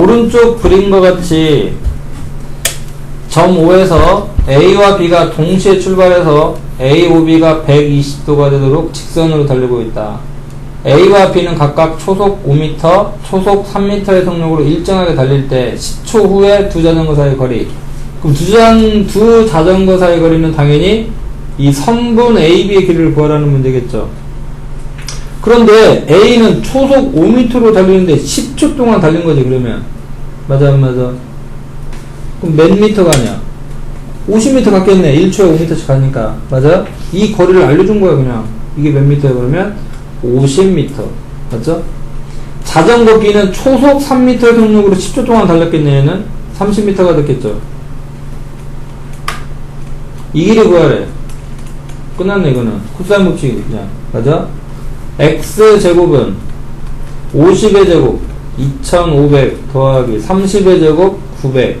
오른쪽 그림과 같이 점 5에서 A와 B가 동시에 출발해서 A, O, B가 120도가 되도록 직선으로 달리고 있다. A와 B는 각각 초속 5m, 초속 3m의 속력으로 일정하게 달릴 때 10초 후에 두 자전거 사이 거리. 그럼 두, 자, 두 자전거 사이 거리는 당연히 이 선분 AB의 길이를 구하라는 문제겠죠. 그런데 A는 초속 5m로 달리는데 10초 동안 달린 거지 그러면. 맞아 안 맞아? 그럼 몇 미터 가냐? 50m 갔겠네. 1초에 5m씩 가니까. 맞아? 이 거리를 알려준 거야 그냥. 이게 몇 미터야 그러면? 50m 맞죠? 자전거 B는 초속 3m의 속력으로 10초 동안 달렸겠네 얘는. 30m가 됐겠죠. 이 길이 구하래? 끝났네 이거는. 코사인 법칙이 그냥. 맞아 x 제곱은 50의 제곱 2500 더하기 30의 제곱 900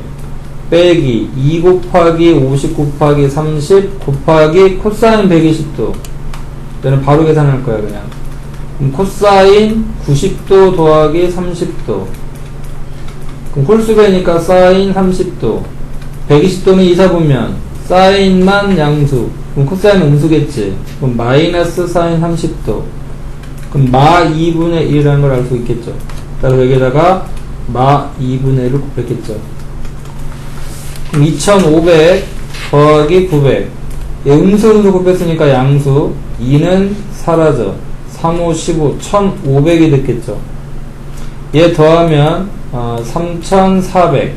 빼기 2 곱하기 50 곱하기 30 곱하기 코사인 120도. 얘는 바로 계산할 거야 그냥. 그럼 코사인 90도 더하기 30도. 그럼 홀수배니까 사인 30도. 120도는 이사 보면 사인만 양수. 그럼 코사인 음수겠지. 그럼 마이너스 사인 30도 그럼 마 2분의 1이라는 걸 알 수 있겠죠. 따라서 여기다가 마 2분의 1을 곱했겠죠. 그럼 2500 더하기 900. 예, 음수 음수 곱했으니까 양수. 2는 사라져. 3, 5, 15, 1500이 됐겠죠. 얘 더하면 어, 3400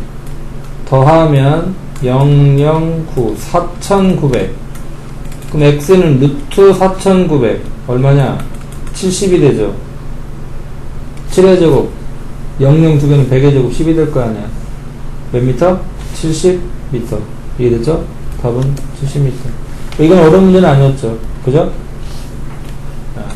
더하면 009 4900 그럼 x는 루트 4900 얼마냐 70이 되죠 7의 제곱 00 두 개는 100의 제곱 10이 될 거 아니야 몇 미터? 70미터 이해됐죠? 답은 70미터 이건 어려운 문제는 아니었죠 그죠?